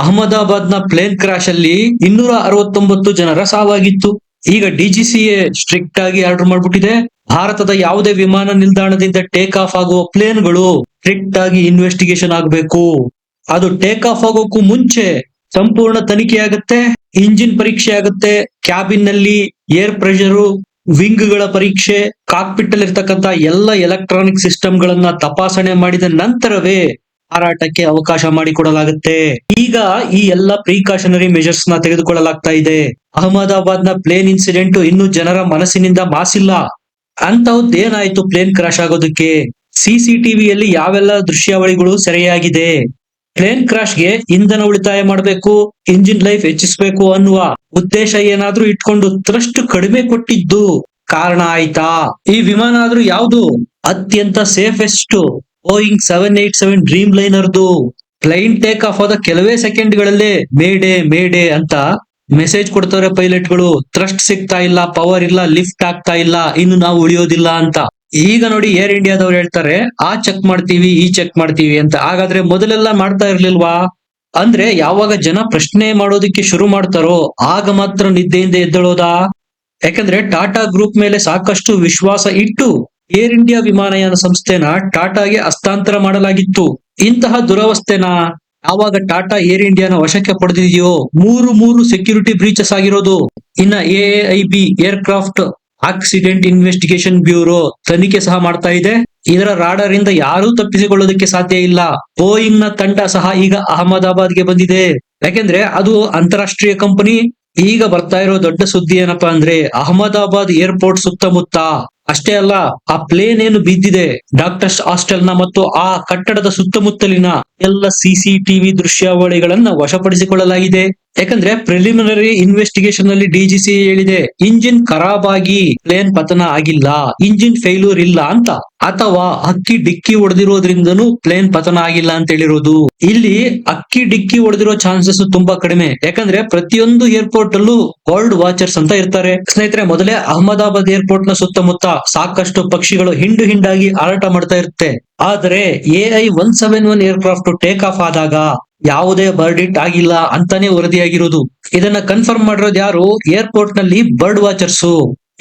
ಅಹಮದಾಬಾದ್ನ plane crash ಅಲ್ಲಿ ಇನ್ನೂರ ಅರವತ್ತೊಂಬತ್ತು ಜನರ ಸಾವಾಗಿತ್ತು. ಈಗ ಡಿಜಿಸಿಎ ಸ್ಟ್ರಿಕ್ಟ್ ಆಗಿ ಆರ್ಡರ್ ಮಾಡ್ಬಿಟ್ಟಿದೆ. ಭಾರತದ ಯಾವುದೇ ವಿಮಾನ ನಿಲ್ದಾಣದಿಂದ ಟೇಕ್ ಆಫ್ ಆಗುವ ಪ್ಲೇನ್ಗಳು ಸ್ಟ್ರಿಕ್ಟ್ ಆಗಿ ಇನ್ವೆಸ್ಟಿಗೇಷನ್ ಆಗಬೇಕು. ಅದು ಟೇಕ್ ಆಫ್ ಆಗೋಕ್ಕೂ ಮುಂಚೆ ಸಂಪೂರ್ಣ ತನಿಖೆ ಆಗುತ್ತೆ, ಇಂಜಿನ್ ಪರೀಕ್ಷೆ ಆಗುತ್ತೆ ಕ್ಯಾಬಿನ್ನಲ್ಲಿ ಏರ್ ಪ್ರೆಷರ್ ವಿಂಗ್ಗಳ ಪರೀಕ್ಷೆ ಕಾಕ್ಪಿಟ್ ಅಲ್ಲಿ ಇರ್ತಕ್ಕಂತ ಎಲ್ಲ ಎಲೆಕ್ಟ್ರಾನಿಕ್ ಸಿಸ್ಟಮ್ ಗಳನ್ನ ತಪಾಸಣೆ ಮಾಡಿದ ನಂತರವೇ ಹಾರಾಟಕ್ಕೆ ಅವಕಾಶ ಮಾಡಿಕೊಡಲಾಗುತ್ತೆ. ಈಗ ಈ ಎಲ್ಲ ಪ್ರಿಕಾಷನರಿ ಮೆಜರ್ಸ್ನ ತೆಗೆದುಕೊಳ್ಳಲಾಗ್ತಾ ಇದೆ. ಅಹಮದಾಬಾದ್ನ ಪ್ಲೇನ್ ಇನ್ಸಿಡೆಂಟ್ ಇನ್ನು ಜನರ ಮನಸ್ಸಿನಿಂದ ಮಾಸಿಲ್ಲ. ಅಂತಹದ್ದೇನಾಯ್ತು ಪ್ಲೇನ್ ಕ್ರಾಶ್ ಆಗೋದಕ್ಕೆ? ಸಿಸಿಟಿವಿಯಲ್ಲಿ ಯಾವೆಲ್ಲ ದೃಶ್ಯಾವಳಿಗಳು ಸೆರೆಯಾಗಿದೆ? ಪ್ಲೇನ್ ಕ್ರಾಶ್ಗೆ ಇಂಧನ ಉಳಿತಾಯ ಮಾಡಬೇಕು ಇಂಜಿನ್ ಲೈಫ್ ಹೆಚ್ಚಿಸಬೇಕು ಅನ್ನುವ ಉದ್ದೇಶ ಏನಾದ್ರೂ ಇಟ್ಕೊಂಡು ತ್ರಷ್ಟು ಕಡಿಮೆ ಕೊಟ್ಟಿದ್ದು ಕಾರಣ ಆಯ್ತಾ? ಈ ವಿಮಾನ ಆದ್ರೂ ಯಾವುದು? ಅತ್ಯಂತ safest Boeing seven eight seven dream ಲೈನರ್ದು plane take off ಆದ ಕೆಲವೇ ಸೆಕೆಂಡ್ ಗಳಲ್ಲೇ ಮೇಡೆ ಮೇಡೆ ಅಂತ ಮೆಸೇಜ್ ಕೊಡ್ತಾರೆ ಪೈಲಟ್ಗಳು ಥ್ರಸ್ಟ್ ಸಿಗ್ತಾ ಇಲ್ಲ ಪವರ್ ಇಲ್ಲ ಲಿಫ್ಟ್ ಆಗ್ತಾ ಇಲ್ಲ, ಇನ್ನು ನಾವು ಉಳಿಯೋದಿಲ್ಲ ಅಂತ. ಈಗ ನೋಡಿ ಏರ್ ಇಂಡಿಯಾದವ್ರು ಹೇಳ್ತಾರೆ, ಆ ಚೆಕ್ ಮಾಡ್ತೀವಿ, ಈ ಚೆಕ್ ಮಾಡ್ತೀವಿ ಅಂತ. ಹಾಗಾದ್ರೆ ಮೊದಲೆಲ್ಲ ಮಾಡ್ತಾ ಇರ್ಲಿಲ್ವಾ? ಅಂದ್ರೆ ಯಾವಾಗ ಜನ ಪ್ರಶ್ನೆ ಮಾಡೋದಿಕ್ಕೆ ಶುರು ಮಾಡ್ತಾರೋ, ಆಗ ಮಾತ್ರ ನಿದ್ದೆಯಿಂದ ಎದ್ದೇಳೋದಾ? ಯಾಕಂದ್ರೆ ಟಾಟಾ ಗ್ರೂಪ್ ಮೇಲೆ ಸಾಕಷ್ಟು ವಿಶ್ವಾಸ ಇಟ್ಟು ಏರ್ ಇಂಡಿಯಾ ವಿಮಾನಯಾನ ಸಂಸ್ಥೆನ ಟಾಟಾಗೆ ಹಸ್ತಾಂತರ ಮಾಡಲಾಗಿತ್ತು. ಇಂತಹ ದುರವಸ್ಥೆನ ಯಾವಾಗ ಟಾಟಾ ಏರ್ ಇಂಡಿಯಾನ ವಶಕ್ಕೆ ಪಡೆದಿದೆಯೋ ಮೂರು ಮೂರು ಸೆಕ್ಯೂರಿಟಿ ಬ್ರೀಚಸ್ ಆಗಿರೋದು. ಇನ್ನ A A aircraft accident investigation bureau ತನಿಖೆ ಸಹ ಮಾಡ್ತಾ ಇದೆ. ಇದರ ರಾಡರ್ ಇಂದ ಯಾರೂ ತಪ್ಪಿಸಿಕೊಳ್ಳೋದಕ್ಕೆ ಸಾಧ್ಯ ಇಲ್ಲ. ಬೋಯಿಂಗ್ನ ತಂಡ ಸಹ ಈಗ ಅಹಮದಾಬಾದ್ಗೆ ಬಂದಿದೆ. ಯಾಕೆಂದ್ರೆ ಅದು ಅಂತಾರಾಷ್ಟ್ರೀಯ ಕಂಪನಿ. ಈಗ ಬರ್ತಾ ಇರೋ ದೊಡ್ಡ ಸುದ್ದಿ ಏನಪ್ಪಾ ಅಂದ್ರೆ ಅಹಮದಾಬಾದ್ ಏರ್ಪೋರ್ಟ್ ಸುತ್ತಮುತ್ತ ಅಷ್ಟೇ ಅಲ್ಲ, ಆ ಪ್ಲೇನ್ ಏನು ಬಿದ್ದಿದೆ? ಡಾಕ್ಟರ್ಸ್ ಹಾಸ್ಟೆಲ್ನ ಮತ್ತು ಆ ಕಟ್ಟಡದ ಸುತ್ತಮುತ್ತಲಿನ ಎಲ್ಲ ಸಿಸಿಟಿವಿ ದೃಶ್ಯಾವಳಿಗಳನ್ನ ವಶಪಡಿಸಿಕೊಳ್ಳಲಾಗಿದೆ. ಯಾಕಂದ್ರೆ ಪ್ರಿಲಿಮಿನರಿ ಇನ್ವೆಸ್ಟಿಗೇಷನ್ ಅಲ್ಲಿ ಡಿಜಿಸಿ ಹೇಳಿದೆ, ಇಂಜಿನ್ ಖರಾಬ್ ಆಗಿ ಪ್ಲೇನ್ ಪತನ ಆಗಿಲ್ಲ, ಇಂಜಿನ್ ಫೇಲ್ಯೂರ್ ಇಲ್ಲ ಅಂತ. ಅಥವಾ ಅಕ್ಕಿ ಡಿಕ್ಕಿ ಹೊಡೆದಿರೋದ್ರಿಂದನು ಪ್ಲೇನ್ ಪತನ ಆಗಿಲ್ಲ ಅಂತ ಹೇಳಿರೋದು. ಇಲ್ಲಿ ಅಕ್ಕಿ ಡಿಕ್ಕಿ ಹೊಡೆದಿರೋ ಚಾನ್ಸಸ್ ತುಂಬಾ ಕಡಿಮೆ. ಯಾಕಂದ್ರೆ ಪ್ರತಿಯೊಂದು ಏರ್ಪೋರ್ಟ್ ಅಲ್ಲೂ ವರ್ಲ್ಡ್ ವಾಚರ್ಸ್ ಅಂತ ಇರ್ತಾರೆ. ಸ್ನೇಹಿತರೆ, ಮೊದಲೇ ಅಹಮದಾಬಾದ್ ಏರ್ಪೋರ್ಟ್ನ ಸುತ್ತಮುತ್ತ ಸಾಕಷ್ಟು ಪಕ್ಷಿಗಳು ಹಿಂಡು ಹಿಂಡಾಗಿ ಹಾರಾಟ ಮಾಡ್ತಾ ಇರುತ್ತೆ. ಆದರೆ A I one seven one aircraft take off ಆದಾಗ ಯಾವುದೇ ಬರ್ಡ್ ಇಟ್ ಆಗಿಲ್ಲ ಅಂತಾನೆ ವರದಿಯಾಗಿರೋದು. ಇದನ್ನ ಕನ್ಫರ್ಮ್ ಮಾಡಿರೋದು ಯಾರು? ಏರ್ಪೋರ್ಟ್ನಲ್ಲಿ ಬರ್ಡ್ ವಾಚರ್ಸ್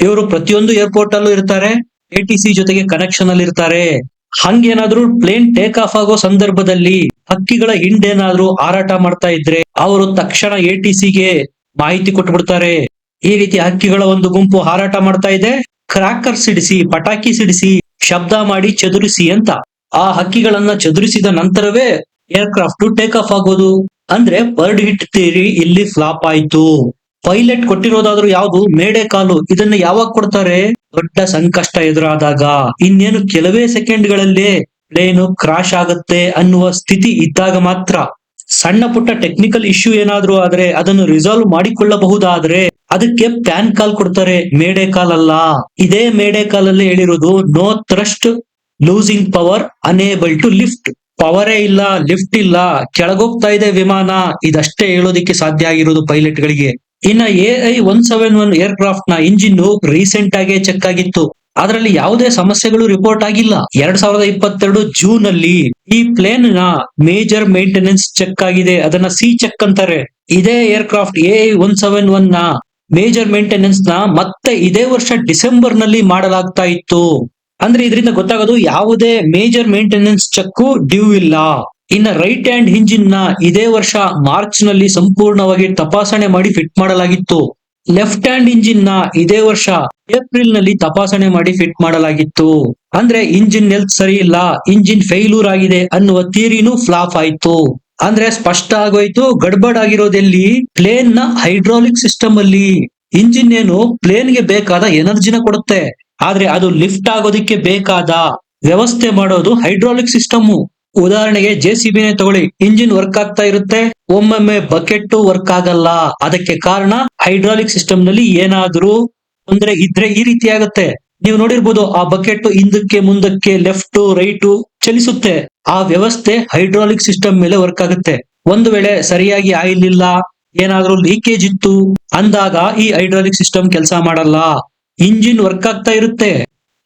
ಇವರು ಪ್ರತಿಯೊಂದು ಏರ್ಪೋರ್ಟ್ ಅಲ್ಲೂ ಇರ್ತಾರೆ ಎ ಟಿ ಜೊತೆಗೆ ಕನೆಕ್ಷನ್ ಅಲ್ಲಿ ಇರ್ತಾರೆ. ಹಂಗೇನಾದ್ರೂ ಪ್ಲೇನ್ ಟೇಕ್ ಆಫ್ ಆಗೋ ಸಂದರ್ಭದಲ್ಲಿ ಹಕ್ಕಿಗಳ ಹಿಂಡೇನಾದ್ರೂ ಹಾರಾಟ ಮಾಡ್ತಾ ಇದ್ರೆ ಅವರು ತಕ್ಷಣ ಎ ಟಿ ಸಿಗೆ ಮಾಹಿತಿ ಕೊಟ್ಬಿಡ್ತಾರೆ. ಈ ರೀತಿ ಹಕ್ಕಿಗಳ ಒಂದು ಗುಂಪು ಹಾರಾಟ ಮಾಡ್ತಾ ಇದೆ. ಕ್ರಾಕರ್ ಸಿಡಿಸಿ, ಪಟಾಕಿ ಸಿಡಿಸಿ, ಶಬ್ದ ಮಾಡಿ ಚದುರಿಸಿ ಅಂತ. ಆ ಹಕ್ಕಿಗಳನ್ನ ಚದುರಿಸಿದ ನಂತರವೇ ಏರ್ಕ್ರಾಫ್ಟ್ ಟೇಕ್ ಆಫ್ ಆಗೋದು. ಅಂದ್ರೆ ಬರ್ಡ್ ಹಿಟ್ ಥಿಯರಿ ಇಲ್ಲಿ ಫ್ಲಾಪ್ ಆಯ್ತು. ಪೈಲಟ್ ಕೊಟ್ಟಿರೋದಾದ್ರೂ ಯಾವ್ದು? Mayday call. ಇದನ್ನ ಯಾವಾಗ ಕೊಡ್ತಾರೆ? ದೊಡ್ಡ ಸಂಕಷ್ಟ ಎದುರಾದಾಗ. ಇನ್ನೇನು ಕೆಲವೇ ಸೆಕೆಂಡ್ಗಳಲ್ಲೇ ಪ್ಲೇನು ಕ್ರಾಶ್ ಆಗುತ್ತೆ ಅನ್ನುವ ಸ್ಥಿತಿ ಇದ್ದಾಗ ಮಾತ್ರ. ಸಣ್ಣ ಪುಟ್ಟ ಟೆಕ್ನಿಕಲ್ ಇಶ್ಯೂ ಏನಾದ್ರೂ ಆದ್ರೆ ಅದನ್ನು ರಿಸಾಲ್ವ್ ಮಾಡಿಕೊಳ್ಳಬಹುದಾದ್ರೆ ಅದಕ್ಕೆ ಪ್ಯಾನ್ ಕಾಲ್ ಕೊಡ್ತಾರೆ. ಮೇಡೆ ಕಾಲ್ ಅಲ್ಲ ಇದೇ ಮೇಡೆ ಕಾಲಲ್ಲಿ ಹೇಳಿರೋದು no thrust losing power unable to lift ಪವರೇ ಇಲ್ಲ, ಲಿಫ್ಟ್ ಇಲ್ಲ, ಕೆಳಗೋಗ್ತಾ ಇದೆ ವಿಮಾನ, ಇದಷ್ಟೇ ಹೇಳೋದಿಕ್ಕೆ ಸಾಧ್ಯ ಆಗಿರೋದು ಪೈಲಟ್ ಗಳಿಗೆ ಇನ್ನ A I one seven one ಏರ್ಕ್ರಾಫ್ಟ್ನ engine recent ಆಗಿ ಚೆಕ್ ಆಗಿತ್ತು. ಅದರಲ್ಲಿ ಯಾವುದೇ ಸಮಸ್ಯೆಗಳು ರಿಪೋರ್ಟ್ ಆಗಿಲ್ಲ. ಎರಡ್ ಸಾವಿರದ ಇಪ್ಪತ್ತೆರಡು ಜೂನ್ ಅಲ್ಲಿ ಈ ಪ್ಲೇನ್ನ ಮೇಜರ್ ಮೇಂಟೆನೆನ್ಸ್ ಚೆಕ್ ಆಗಿದೆ. ಅದನ್ನ ಸಿ ಚೆಕ್ ಅಂತಾರೆ. ಇದೇ aircraft A I one seven ಒನ್ನ major ಮೇಂಟೆನೆನ್ಸ್ನ ಮತ್ತೆ ಇದೇ ವರ್ಷ ಡಿಸೆಂಬರ್ನಲ್ಲಿ ಮಾಡಲಾಗ್ತಾ ಇತ್ತು. ಅಂದ್ರೆ ಇದರಿಂದ ಗೊತ್ತಾಗೋದು ಯಾವುದೇ ಮೇಜರ್ ಮೇಂಟೆನೆನ್ಸ್ ಚೆಕ್ ಡ್ಯೂ ಇಲ್ಲ. ಇನ್ನ ರೈಟ್ ಹ್ಯಾಂಡ್ ಇಂಜಿನ್ನ ಇದೇ ವರ್ಷ ಮಾರ್ಚ್ನಲ್ಲಿ ಸಂಪೂರ್ಣವಾಗಿ ತಪಾಸಣೆ ಮಾಡಿ ಫಿಟ್ ಮಾಡಲಾಗಿತ್ತು. ಲೆಫ್ಟ್ ಹ್ಯಾಂಡ್ ಇಂಜಿನ್ನ ಇದೇ ವರ್ಷ ಏಪ್ರಿಲ್ನಲ್ಲಿ ತಪಾಸಣೆ ಮಾಡಿ ಫಿಟ್ ಮಾಡಲಾಗಿತ್ತು. ಅಂದ್ರೆ ಇಂಜಿನ್ ಹೆಲ್ತ್ ಸರಿ ಇಲ್ಲ ಇಂಜಿನ್ ಫೇಲ್ಯೂರ್ ಆಗಿದೆ ಅನ್ನುವ ಥಿಯರಿನೂ ಫ್ಲಾಪ್ ಆಯ್ತು. ಅಂದ್ರೆ ಸ್ಪಷ್ಟ ಆಗೋಯ್ತು, ಗಡ್ಬಡ್ ಆಗಿರೋದೆಲ್ಲಿ ಪ್ಲೇನ್ನ ಹೈಡ್ರಾಲಿಕ್ ಸಿಸ್ಟಮ್ ಅಲ್ಲಿ ಇಂಜಿನ್ ಏನು ಪ್ಲೇನ್ಗೆ ಬೇಕಾದ ಎನರ್ಜಿನ ಕೊಡುತ್ತೆ. ಆದ್ರೆ ಅದು ಲಿಫ್ಟ್ ಆಗೋದಿಕ್ಕೆ ಬೇಕಾದ ವ್ಯವಸ್ಥೆ ಮಾಡೋದು ಹೈಡ್ರಾಲಿಕ್ ಸಿಸ್ಟಮ್. ಉದಾಹರಣೆಗೆ ಜೆ ಸಿ ಬಿನೇ ತಗೊಳ್ಳಿ, ಇಂಜಿನ್ ವರ್ಕ್ ಆಗ್ತಾ ಇರುತ್ತೆ, ಒಮ್ಮೊಮ್ಮೆ ಬಕೆಟ್ ವರ್ಕ್ ಆಗಲ್ಲ. ಅದಕ್ಕೆ ಕಾರಣ ಹೈಡ್ರಾಲಿಕ್ ಸಿಸ್ಟಮ್ನಲ್ಲಿ ಏನಾದ್ರೂ ತೊಂದರೆ ಇದ್ರೆ ಈ ರೀತಿ ಆಗುತ್ತೆ. ನೀವು ನೋಡಿರ್ಬೋದು, ಆ ಬಕೆಟ್ ಹಿಂದಕ್ಕೆ, ಮುಂದಕ್ಕೆ ಲೆಫ್ಟ್ ರೈಟ್ ಚಲಿಸುತ್ತೆ. ಆ ವ್ಯವಸ್ಥೆ ಹೈಡ್ರಾಲಿಕ್ ಸಿಸ್ಟಮ್ ಮೇಲೆ ವರ್ಕ್ ಆಗುತ್ತೆ. ಒಂದು ವೇಳೆ ಸರಿಯಾಗಿ ಆಯಿಲ್ ಇಲ್ಲ ಏನಾದ್ರೂ ಲೀಕೇಜ್ ಇತ್ತು, ಅಂದಾಗ ಈ ಹೈಡ್ರಾಲಿಕ್ ಸಿಸ್ಟಮ್ ಕೆಲಸ ಮಾಡಲ್ಲ. ಇಂಜಿನ್ ವರ್ಕ್ ಆಗ್ತಾ ಇರುತ್ತೆ.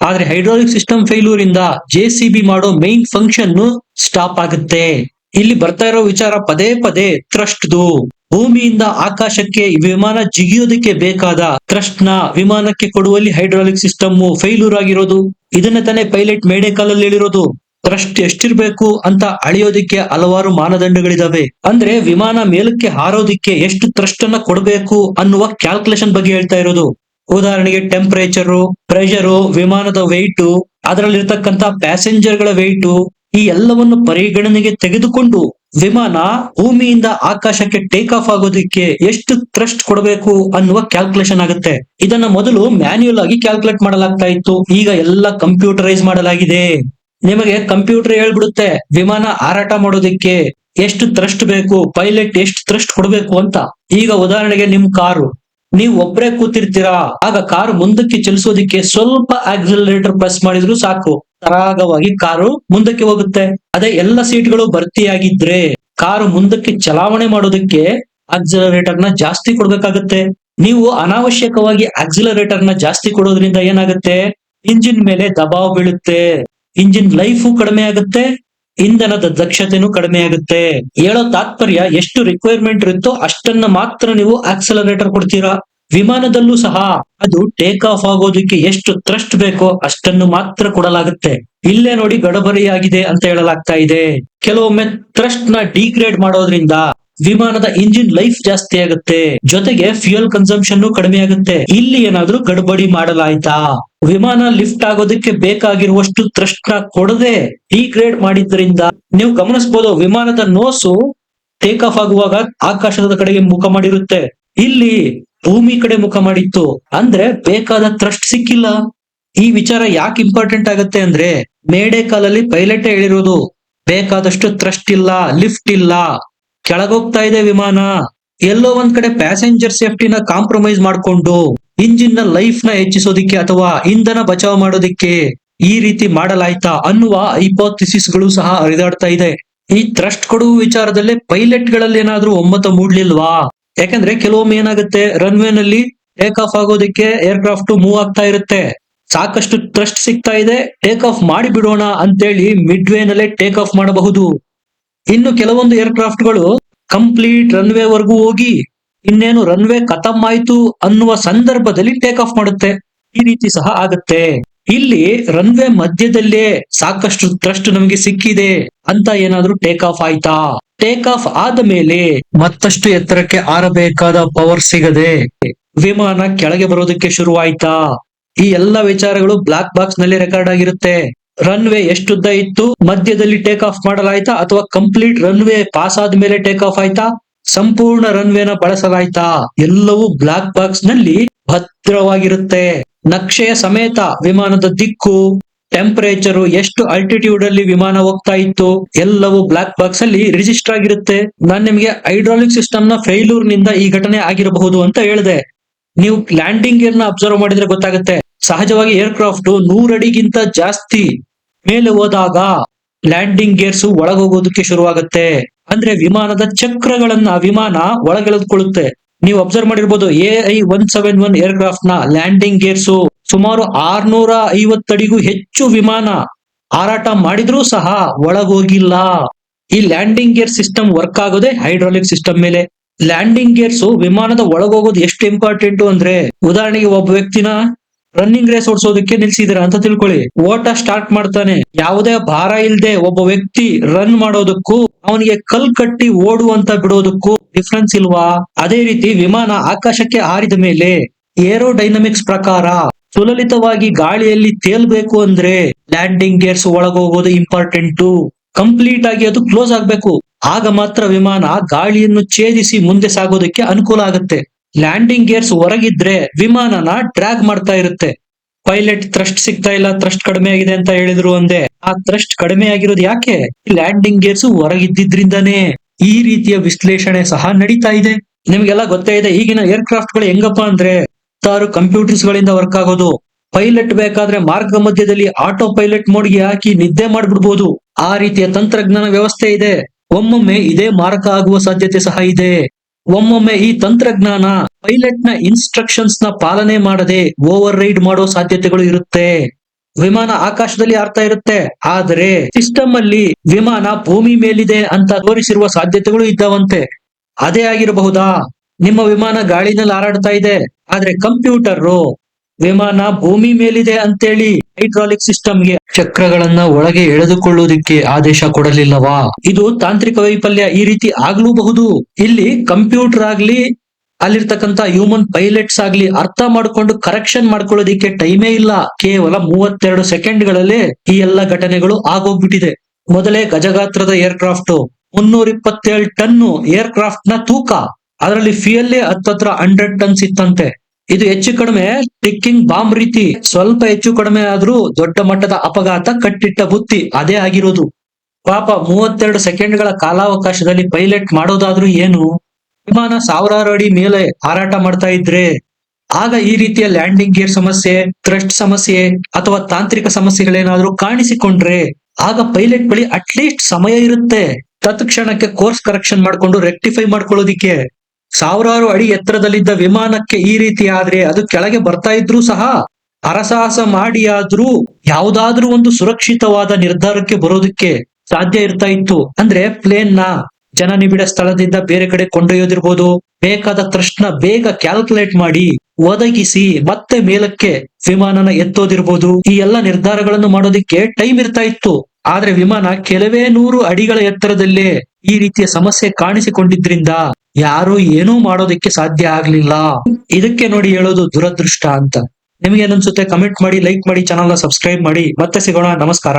ಆದ್ರೆ ಹೈಡ್ರಾಲಿಕ್ ಸಿಸ್ಟಮ್ ಫೇಲ್ಯೂರ್ ಇಂದ ಜೆ ಸಿ ಬಿ ಮಾಡೋ ಮೈನ್ ಫಂಕ್ಷನ್ ಸ್ಟಾಪ್ ಆಗುತ್ತೆ. ಇಲ್ಲಿ ಬರ್ತಾ ಇರೋ ವಿಚಾರ ಪದೇ ಪದೇ ಥ್ರಸ್ಟ್ದು ಭೂಮಿಯಿಂದ ಆಕಾಶಕ್ಕೆ ವಿಮಾನ ಜಿಗಿಯೋದಕ್ಕೆ ಬೇಕಾದ ಥ್ರಸ್ಟ್ನ ವಿಮಾನಕ್ಕೆ ಕೊಡುವಲ್ಲಿ ಹೈಡ್ರಾಲಿಕ್ ಸಿಸ್ಟಮ್ ಫೇಲ್ಯೂರ್ ಆಗಿರೋದು. ಇದನ್ನ ತಾನೇ ಪೈಲಟ್ ಮೇಡೆ ಕಾಲಲ್ಲಿ ಹೇಳಿರೋದು. ಥ್ರಸ್ಟ್ ಎಷ್ಟಿರ್ಬೇಕು ಅಂತ ಅಳೆಯೋದಿಕ್ಕೆ ಹಲವಾರು ಮಾನದಂಡಗಳಿದಾವೆ. ಅಂದ್ರೆ ವಿಮಾನ ಮೇಲಕ್ಕೆ ಹಾರೋದಿಕ್ಕೆ ಎಷ್ಟು ಥ್ರಸ್ಟ್ ಅನ್ನ ಕೊಡಬೇಕು ಅನ್ನುವ ಕ್ಯಾಲ್ಕುಲೇಷನ್ ಬಗ್ಗೆ ಹೇಳ್ತಾ ಇರೋದು. ಉದಾಹರಣೆಗೆ ಟೆಂಪರೇಚರ್ ಪ್ರೆಷರು ವಿಮಾನದ ವೆಯ್ಟು ಅದರಲ್ಲಿರ್ತಕ್ಕಂತ ಪ್ಯಾಸೆಂಜರ್ಗಳ ವೆಯ್ಟು ಈ ಎಲ್ಲವನ್ನು ಪರಿಗಣನೆಗೆ ತೆಗೆದುಕೊಂಡು ವಿಮಾನ ಭೂಮಿಯಿಂದ ಆಕಾಶಕ್ಕೆ ಟೇಕ್ ಆಫ್ ಆಗೋದಕ್ಕೆ ಎಷ್ಟು ಥ್ರಸ್ಟ್ ಕೊಡಬೇಕು ಅನ್ನುವ ಕ್ಯಾಲ್ಕುಲೇಷನ್ ಆಗುತ್ತೆ. ಇದನ್ನ ಮೊದಲು ಮ್ಯಾನ್ಯುಯಲ್ ಆಗಿ ಕ್ಯಾಲ್ಕುಲೇಟ್ ಮಾಡಲಾಗ್ತಾ ಇತ್ತು. ಈಗ ಎಲ್ಲ ಕಂಪ್ಯೂಟರೈಸ್ ಮಾಡಲಾಗಿದೆ. ನಿಮಗೆ ಕಂಪ್ಯೂಟರ್ ಹೇಳ್ಬಿಡುತ್ತೆ, ವಿಮಾನ ಹಾರಾಟ ಮಾಡೋದಕ್ಕೆ ಎಷ್ಟು ಥ್ರಸ್ಟ್ ಬೇಕು ಪೈಲಟ್ ಎಷ್ಟು ಥ್ರಸ್ಟ್ ಕೊಡಬೇಕು ಅಂತ. ಈಗ ಉದಾಹರಣೆಗೆ ನಿಮ್ ಕಾರು. ನೀವು ಒಬ್ರೇ ಕೂತಿರ್ತೀರಾ? ಆಗ ಕಾರು ಮುಂದಕ್ಕೆ ಚಲಿಸೋದಿಕ್ಕೆ ಸ್ವಲ್ಪ ಆಕ್ಸಿಲರೇಟರ್ ಪ್ರೆಸ್ ಮಾಡಿದ್ರು ಸಾಕು. ಸರಾಗವಾಗಿ ಕಾರು ಮುಂದಕ್ಕೆ ಹೋಗುತ್ತೆ. ಅದೇ ಎಲ್ಲ ಸೀಟ್ಗಳು ಭರ್ತಿಯಾಗಿದ್ರೆ ಕಾರು ಮುಂದಕ್ಕೆ ಚಲಾವಣೆ ಮಾಡೋದಕ್ಕೆ ಆಕ್ಸಿಲರೇಟರ್ನ ಜಾಸ್ತಿ ಕೊಡ್ಬೇಕಾಗತ್ತೆ. ನೀವು ಅನಾವಶ್ಯಕವಾಗಿ ಆಕ್ಸಿಲರೇಟರ್ನ ಜಾಸ್ತಿ ಕೊಡೋದ್ರಿಂದ ಏನಾಗುತ್ತೆ? ಇಂಜಿನ್ ಮೇಲೆ ದಬಾವ್ ಬೀಳುತ್ತೆ. ಇಂಜಿನ್ ಲೈಫು ಕಡಿಮೆ ಆಗುತ್ತೆ. ಇಂಧನದ ದಕ್ಷತೆನೂ ಕಡಿಮೆ ಆಗುತ್ತೆ. ಹೇಳೋ ತಾತ್ಪರ್ಯ ಎಷ್ಟು ರಿಕ್ವೈರ್ಮೆಂಟ್ ಇರುತ್ತೋ ಅಷ್ಟನ್ನ ಮಾತ್ರ ನೀವು ಆಕ್ಸಲರೇಟರ್ ಕೊಡ್ತೀರಾ? ವಿಮಾನದಲ್ಲೂ ಸಹ ಅದು ಟೇಕ್ ಆಫ್ ಆಗೋದಕ್ಕೆ ಎಷ್ಟು ಥ್ರಸ್ಟ್ ಬೇಕೋ ಅಷ್ಟನ್ನು ಮಾತ್ರ ಕೊಡಲಾಗುತ್ತೆ. ಇಲ್ಲೇ ನೋಡಿ ಗಡಬರಿಯಾಗಿದೆ ಅಂತ ಹೇಳಲಾಗ್ತಾ ಇದೆ. ಕೆಲವೊಮ್ಮೆ ಥ್ರಸ್ಟ್ನ ಡಿಗ್ರೇಡ್ ಮಾಡೋದ್ರಿಂದ ವಿಮಾನದ ಇಂಜಿನ್ ಲೈಫ್ ಜಾಸ್ತಿ ಆಗುತ್ತೆ. ಜೊತೆಗೆ ಫ್ಯೂಯಲ್ ಕನ್ಸಂಪ್ಷನ್ ಕಡಿಮೆ ಆಗುತ್ತೆ. ಇಲ್ಲಿ ಏನಾದ್ರೂ ಗಡಬಡಿ ಮಾಡಲಾಯ್ತಾ? ವಿಮಾನ ಲಿಫ್ಟ್ ಆಗೋದಕ್ಕೆ ಬೇಕಾಗಿರುವಷ್ಟು ನ ಕೊಡದೆ ಡಿಗ್ರೇಡ್ ಮಾಡಿದ್ರಿಂದ ನೀವು ಗಮನಿಸಬಹುದು ವಿಮಾನದ ನೋಸು ಟೇಕ್ ಆಫ್ ಆಗುವಾಗ ಆಕಾಶದ ಕಡೆಗೆ ಮುಖ ಮಾಡಿರುತ್ತೆ. ಇಲ್ಲಿ ಭೂಮಿ ಕಡೆ ಮುಖ ಮಾಡಿತ್ತು. ಅಂದ್ರೆ ಬೇಕಾದ ತ್ರಸ್ಟ್ ಸಿಕ್ಕಿಲ್ಲ. ಈ ವಿಚಾರ ಯಾಕೆ ಇಂಪಾರ್ಟೆಂಟ್ ಆಗತ್ತೆ ಅಂದ್ರೆ ಮೇಡೆ ಕಾಲಲ್ಲಿ ಪೈಲಟ್ ಹೇಳಿರೋದು. ಬೇಕಾದಷ್ಟು ತ್ರಸ್ಟ್ ಇಲ್ಲ, ಲಿಫ್ಟ್ ಇಲ್ಲ. ಕೆಳಗೋಗ್ತಾ ಇದೆ ವಿಮಾನ. ಎಲ್ಲೋ ಒಂದ್ ಕಡೆ ಪ್ಯಾಸೆಂಜರ್ ಸೇಫ್ಟಿನ ಕಾಂಪ್ರಮೈಸ್ ಮಾಡ್ಕೊಂಡು, ಇಂಜಿನ್ನ ಲೈಫ್ನ ಹೆಚ್ಚಿಸೋದಿಕ್ಕೆ ಅಥವಾ ಇಂಧನ ಬಚಾವ್ ಮಾಡೋದಿಕ್ಕೆ ಈ ರೀತಿ ಮಾಡಲಾಯ್ತಾ ಅನ್ನುವ ಹೈಪೋಥಿಸಿಸ್ಗಳು ಸಹ ಹರಿದಾಡ್ತಾ ಇದೆ. ಈ ಥ್ರಸ್ಟ್ ಕೊಡುವ ವಿಚಾರದಲ್ಲಿ ಪೈಲಟ್ಗಳಲ್ಲಿ ಏನಾದ್ರೂ ಒಮ್ಮತ ಮೂಡ್ಲಿಲ್ವಾ? ಯಾಕಂದ್ರೆ ಕೆಲವೊಮ್ಮೆ ಏನಾಗುತ್ತೆ ರನ್ವೇ ನಲ್ಲಿ ಟೇಕ್ ಆಫ್ ಆಗೋದಿಕ್ಕೆ ಏರ್ಕ್ರಾಫ್ಟ್ ಮೂವ್ ಆಗ್ತಾ ಇರುತ್ತೆ. ಸಾಕಷ್ಟು ಥ್ರಸ್ಟ್ ಸಿಗ್ತಾ ಇದೆ ಟೇಕ್ ಆಫ್ ಮಾಡಿ ಬಿಡೋಣ ಅಂತೇಳಿ ಮಿಡ್ ವೇ ನಲ್ಲೇ ಟೇಕ್ ಆಫ್ ಮಾಡಬಹುದು. ಇನ್ನು ಕೆಲವೊಂದು ಏರ್ಕ್ರಾಫ್ಟ್ಗಳು ಕಂಪ್ಲೀಟ್ ರನ್ವೇ ವರೆಗೂ ಹೋಗಿ ಇನ್ನೇನು ರನ್ವೇ ಖತಮ್ ಆಯ್ತು ಅನ್ನುವ ಸಂದರ್ಭದಲ್ಲಿ ಟೇಕ್ ಆಫ್ ಮಾಡುತ್ತೆ. ಈ ರೀತಿ ಸಹ ಆಗುತ್ತೆ. ಇಲ್ಲಿ ರನ್ವೇ ಮಧ್ಯದಲ್ಲೇ ಸಾಕಷ್ಟು ಥ್ರಸ್ಟ್ ನಮಗೆ ಸಿಕ್ಕಿದೆ ಅಂತ ಏನಾದ್ರೂ ಟೇಕ್ ಆಫ್ ಆಯ್ತಾ? ಟೇಕ್ ಆಫ್ ಆದ ಮೇಲೆ ಮತ್ತಷ್ಟು ಎತ್ತರಕ್ಕೆ ಆರಬೇಕಾದ ಪವರ್ ಸಿಗದೆ ವಿಮಾನ ಕೆಳಗೆ ಬರೋದಕ್ಕೆ ಶುರುವಾಯ್ತಾ? ಈ ಎಲ್ಲ ವಿಚಾರಗಳು ಬ್ಲಾಕ್ ಬಾಕ್ಸ್ನಲ್ಲಿ ರೆಕಾರ್ಡ್ ಆಗಿರುತ್ತೆ. ರನ್ವೇ ಎಷ್ಟುದ್ದ ಇತ್ತು? ಮಧ್ಯದಲ್ಲಿ ಟೇಕ್ ಆಫ್ ಮಾಡಲಾಯ್ತಾ? ಅಥವಾ ಕಂಪ್ಲೀಟ್ ರನ್ವೇ ಪಾಸ್ ಆದ ಮೇಲೆ ಟೇಕ್ ಆಫ್ ಆಯ್ತಾ? ಸಂಪೂರ್ಣ ರನ್ವೇನ ಬಳಸಲಾಯ್ತಾ? ಎಲ್ಲವೂ ಬ್ಲಾಕ್ ಬಾಕ್ಸ್ನಲ್ಲಿ ಭದ್ರವಾಗಿರುತ್ತೆ. ನಕ್ಷೆಯ ಸಮೇತ ವಿಮಾನದ ದಿಕ್ಕು ಟೆಂಪರೇಚರ್ ಎಷ್ಟು ಅಲ್ಟಿಟ್ಯೂಡ್ ಅಲ್ಲಿ ವಿಮಾನ ಹೋಗ್ತಾ ಇತ್ತು? ಎಲ್ಲವೂ ಬ್ಲಾಕ್ ಬಾಕ್ಸ್ ಅಲ್ಲಿ ರಿಜಿಸ್ಟರ್ ಆಗಿರುತ್ತೆ. ನಾನ್ ನಿಮಗೆ ಹೈಡ್ರಾಲಿಕ್ ಸಿಸ್ಟಮ್ನ ಫೇಲ್ಯೂರ್ನಿಂದ ಈ ಘಟನೆ ಆಗಿರಬಹುದು ಅಂತ ಹೇಳಿದೆ. ನೀವು ಲ್ಯಾಂಡಿಂಗ್ ಗೇರ್ನ ಅಬ್ಸರ್ವ್ ಮಾಡಿದ್ರೆ ಗೊತ್ತಾಗುತ್ತೆ. ಸಹಜವಾಗಿ ಏರ್ಕ್ರಾಫ್ಟ್ ನೂರಡಿಗಿಂತ ಜಾಸ್ತಿ ಮೇಲೆ ಹೋದಾಗ ಲ್ಯಾಂಡಿಂಗ್ ಗೇರ್ಸ್ ಒಳಗೋಗೋದಕ್ಕೆ ಶುರುವಾಗುತ್ತೆ. ಅಂದ್ರೆ ವಿಮಾನದ ಚಕ್ರಗಳನ್ನ, ವಿಮಾನ ಒಳಗೆಳೆದುಕೊಳ್ಳುತ್ತೆ. ನೀವು ಅಬ್ಸರ್ವ್ ಮಾಡಿರ್ಬೋದು A I one seven one ಏರ್ಕ್ರಾಫ್ಟ್ನ landing gears ಸುಮಾರು ಆರ್ನೂರ ಐವತ್ತಡಿಗೂ ಹೆಚ್ಚು ವಿಮಾನ ಹಾರಾಟ ಮಾಡಿದ್ರೂ ಸಹ ಒಳಗೋಗಿಲ್ಲ. ಈ ಲ್ಯಾಂಡಿಂಗ್ ಗೇರ್ ಸಿಸ್ಟಮ್ ವರ್ಕ್ ಆಗೋದೇ ಹೈಡ್ರಾಲಿಕ್ ಸಿಸ್ಟಮ್ ಮೇಲೆ. ಲ್ಯಾಂಡಿಂಗ್ ಗೇರ್ಸ್ ವಿಮಾನದ ಒಳಗೋಗೋದು ಎಷ್ಟು ಇಂಪಾರ್ಟೆಂಟ್ ಅಂದ್ರೆ, ಉದಾಹರಣೆಗೆ ಒಬ್ಬ ವ್ಯಕ್ತಿನ ರನ್ನಿಂಗ್ ರೇಸ್ ಓಡಿಸೋದಕ್ಕೆ ನಿಲ್ಸಿದಿರ ಅಂತ ತಿಳ್ಕೊಳ್ಳಿ. ಓಟ ಸ್ಟಾರ್ಟ್ ಮಾಡ್ತಾನೆ. ಯಾವುದೇ ಭಾರ ಇಲ್ಲದೆ ಒಬ್ಬ ವ್ಯಕ್ತಿ ರನ್ ಮಾಡೋದಕ್ಕೂ, ಅವನಿಗೆ ಕಲ್ ಕಟ್ಟಿ ಓಡುವಂತ ಬಿಡೋದಕ್ಕೂ ಡಿಫ್ರೆನ್ಸ್ ಇಲ್ವಾ? ಅದೇ ರೀತಿ ವಿಮಾನ ಆಕಾಶಕ್ಕೆ ಹಾರಿದ ಮೇಲೆ ಏರೋಡೈನಮಿಕ್ಸ್ ಪ್ರಕಾರ ಸುಲಲಿತವಾಗಿ ಗಾಳಿಯಲ್ಲಿ ತೇಲ್ಬೇಕು ಅಂದ್ರೆ ಲ್ಯಾಂಡಿಂಗ್ ಗೇರ್ಸ್ ಒಳಗೋಗೋದು ಇಂಪಾರ್ಟೆಂಟು ಕಂಪ್ಲೀಟ್ ಆಗಿ ಅದು ಕ್ಲೋಸ್ ಆಗ್ಬೇಕು. ಆಗ ಮಾತ್ರ ವಿಮಾನ ಗಾಳಿಯನ್ನು ಛೇದಿಸಿ ಮುಂದೆ ಸಾಗೋದಕ್ಕೆ ಅನುಕೂಲ ಆಗುತ್ತೆ. ಲ್ಯಾಂಡಿಂಗ್ ಗೇರ್ಸ್ ಹೊರಗಿದ್ರೆ ವಿಮಾನನ ಡ್ರ್ಯಾಗ್ ಮಾಡ್ತಾ ಇರುತ್ತೆ. ಪೈಲಟ್ ಥ್ರಸ್ಟ್ ಸಿಗ್ತಾ ಇಲ್ಲ ಥ್ರಸ್ಟ್ ಕಡಿಮೆ ಆಗಿದೆ ಅಂತ ಹೇಳಿದ್ರು ಅಂದೆ ಆ ಥ್ರಸ್ಟ್ ಕಡಿಮೆ ಆಗಿರೋದು ಯಾಕೆ? ಲ್ಯಾಂಡಿಂಗ್ ಗೇರ್ಸ್ ಹೊರಗಿದ್ದಿದ್ರಿಂದಾನೇ ಈ ರೀತಿಯ ವಿಶ್ಲೇಷಣೆ ಸಹ ನಡೀತಾ ಇದೆ. ನಿಮ್ಗೆಲ್ಲ ಗೊತ್ತೇ ಇದೆ, ಈಗಿನ ಏರ್ಕ್ರಾಫ್ಟ್ಗಳು ಹೆಂಗಪ್ಪ ಅಂದ್ರೆ ತಾರು ಕಂಪ್ಯೂಟರ್ಸ್ ಗಳಿಂದ ವರ್ಕ್ ಆಗೋದು. ಪೈಲಟ್ ಬೇಕಾದ್ರೆ ಮಾರ್ಗ ಮಧ್ಯದಲ್ಲಿ ಆಟೋ ಪೈಲಟ್ ಮೋಡ್ಗೆ ಹಾಕಿ ನಿದ್ದೆ ಮಾಡ್ಬಿಡ್ಬೋದು. ಆ ರೀತಿಯ ತಂತ್ರಜ್ಞಾನ ವ್ಯವಸ್ಥೆ ಇದೆ. ಒಮ್ಮೊಮ್ಮೆ ಇದೇ ಮಾರಕ ಆಗುವ ಸಾಧ್ಯತೆ ಸಹ ಇದೆ. ಒಮ್ಮೊಮ್ಮೆ ಈ ತಂತ್ರಜ್ಞಾನ ಪೈಲಟ್ನ ಇನ್ಸ್ಟ್ರಕ್ಷನ್ಸ್ನ ಪಾಲನೆ ಮಾಡದೆ ಓವರ್ ರೈಡ್ ಮಾಡೋ ಸಾಧ್ಯತೆಗಳು ಇರುತ್ತೆ. ವಿಮಾನ ಆಕಾಶದಲ್ಲಿ ಹಾರ್ತಾ ಇರುತ್ತೆ. ಆದರೆ ಸಿಸ್ಟಮ್ ಅಲ್ಲಿ ವಿಮಾನ ಭೂಮಿ ಮೇಲಿದೆ ಅಂತ ತೋರಿಸಿರುವ ಸಾಧ್ಯತೆಗಳು ಇದ್ದಾವಂತೆ. ಅದೇ ಆಗಿರಬಹುದಾ? ನಿಮ್ಮ ವಿಮಾನ ಗಾಳಿನಲ್ಲಿ ಹಾರಾಡ್ತಾ ಇದೆ. ಆದ್ರೆ ಕಂಪ್ಯೂಟರ್ ವಿಮಾನ ಭೂಮಿ ಮೇಲಿದೆ ಅಂತೇಳಿ ಹೈಡ್ರಾಲಿಕ್ ಸಿಸ್ಟಮ್ಗೆ ಚಕ್ರಗಳನ್ನ ಒಳಗೆ ಎಳೆದುಕೊಳ್ಳುವುದಕ್ಕೆ ಆದೇಶ ಕೊಡಲಿಲ್ಲವಾ? ಇದು ತಾಂತ್ರಿಕ ವೈಫಲ್ಯ ಈ ರೀತಿ ಆಗ್ಲೂಬಹುದು? ಇಲ್ಲಿ ಕಂಪ್ಯೂಟರ್ ಆಗ್ಲಿ ಅಲ್ಲಿರ್ತಕ್ಕಂತ ಹ್ಯೂಮನ್ ಪೈಲಟ್ಸ್ ಆಗ್ಲಿ ಅರ್ಥ ಮಾಡ್ಕೊಂಡು ಕರೆಕ್ಷನ್ ಮಾಡ್ಕೊಳ್ಳೋದಿಕ್ಕೆ ಟೈಮೇ ಇಲ್ಲ. ಕೇವಲ ಮೂವತ್ತೆರಡು ಸೆಕೆಂಡ್ಗಳಲ್ಲಿ ಈ ಎಲ್ಲ ಘಟನೆಗಳು ಆಗೋಗ್ಬಿಟ್ಟಿದೆ. ಮೊದಲೇ ಗಜಗಾತ್ರದ ಏರ್ಕ್ರಾಫ್ಟ್ ಮುನ್ನೂರ ಇಪ್ಪತ್ತೇಳು ಟನ್ನು ಏರ್ಕ್ರಾಫ್ಟ್ನ ತೂಕ. ಅದರಲ್ಲಿ ಫಿಯಲ್ಲೇ ಹತ್ತತ್ರ ಹಂಡ್ರೆಡ್ ಟನ್ಸ್ ಇತ್ತಂತೆ ಇದು ಹೆಚ್ಚು ಕಡಿಮೆ ಟಿಕ್ಕಿಂಗ್ ಬಾಂಬ್ ರೀತಿ, ಸ್ವಲ್ಪ ಹೆಚ್ಚು ಕಡಿಮೆ ಆದ್ರೂ ದೊಡ್ಡ ಮಟ್ಟದ ಅಪಘಾತ, ಕಟ್ಟಿಟ್ಟ ಬುತ್ತಿ, ಅದೇ ಆಗಿರೋದು. ಪಾಪ ಮೂವತ್ತೆರಡು ಸೆಕೆಂಡ್ಗಳ ಕಾಲಾವಕಾಶದಲ್ಲಿ ಪೈಲಟ್ ಮಾಡೋದಾದ್ರೂ ಏನು? ವಿಮಾನ ಸಾವಿರಾರು ಅಡಿ ಮೇಲೆ ಹಾರಾಟ ಮಾಡ್ತಾ ಇದ್ರೆ, ಆಗ ಈ ರೀತಿಯ ಲ್ಯಾಂಡಿಂಗ್ ಗೇರ್ ಸಮಸ್ಯೆ, ಥ್ರಸ್ಟ್ ಸಮಸ್ಯೆ ಅಥವಾ ತಾಂತ್ರಿಕ ಸಮಸ್ಯೆಗಳೇನಾದ್ರೂ ಕಾಣಿಸಿಕೊಂಡ್ರೆ, ಆಗ ಪೈಲಟ್ ಬಳಿ ಅಟ್ಲೀಸ್ಟ್ ಸಮಯ ಇರುತ್ತೆ. ತತ್ಕ್ಷಣಕ್ಕೆ ಕೋರ್ಸ್ ಕರೆಕ್ಷನ್ ಮಾಡ್ಕೊಂಡು ರೆಕ್ಟಿಫೈ ಮಾಡ್ಕೊಳ್ಳೋದಿಕ್ಕೆ. ಸಾವಿರಾರು ಅಡಿ ಎತ್ತರದಲ್ಲಿದ್ದ ವಿಮಾನಕ್ಕೆ ಈ ರೀತಿ ಆದ್ರೆ ಅದು ಕೆಳಗೆ ಬರ್ತಾ ಇದ್ರೂ ಸಹ ಹರಸಾಹಸ ಮಾಡಿಯಾದ್ರೂ ಯಾವುದಾದ್ರೂ ಒಂದು ಸುರಕ್ಷಿತವಾದ ನಿರ್ಧಾರಕ್ಕೆ ಬರೋದಕ್ಕೆ ಸಾಧ್ಯ ಇರ್ತಾ ಇತ್ತು. ಅಂದ್ರೆ ಪ್ಲೇನ್ನ ಜನ ನಿಬಿಡ ಸ್ಥಳದಿಂದ ಬೇರೆ ಕಡೆ ಕೊಂಡೊಯ್ಯೋದಿರ್ಬೋದು. ಬೇಕಾದ ತಕ್ಷಣ ಬೇಗ ಕ್ಯಾಲ್ಕುಲೇಟ್ ಮಾಡಿ ಒದಗಿಸಿ ಮತ್ತೆ ಮೇಲಕ್ಕೆ ವಿಮಾನನ ಎತ್ತೋದಿರ್ಬೋದು. ಈ ಎಲ್ಲ ನಿರ್ಧಾರಗಳನ್ನು ಮಾಡೋದಿಕ್ಕೆ ಟೈಮ್ ಇರ್ತಾ ಇತ್ತು. ಆದ್ರೆ ವಿಮಾನ ಕೆಲವೇ ನೂರು ಅಡಿಗಳ ಎತ್ತರದಲ್ಲೇ ಈ ರೀತಿಯ ಸಮಸ್ಯೆ ಕಾಣಿಸಿಕೊಂಡಿದ್ರಿಂದ ಯಾರು ಏನೂ ಮಾಡೋದಕ್ಕೆ ಸಾಧ್ಯ ಆಗ್ಲಿಲ್ಲ. ಇದಕ್ಕೆ ನೋಡಿ ಹೇಳೋದು ದುರದೃಷ್ಟ ಅಂತ. ನಿಮ್ಗೆ ಏನನ್ಸುತ್ತೆ ಕಮೆಂಟ್ ಮಾಡಿ ಲೈಕ್ ಮಾಡಿ ಚಾನಲ್ನ ಸಬ್ಸ್ಕ್ರೈಬ್ ಮಾಡಿ. ಮತ್ತೆ ಸಿಗೋಣ. ನಮಸ್ಕಾರ.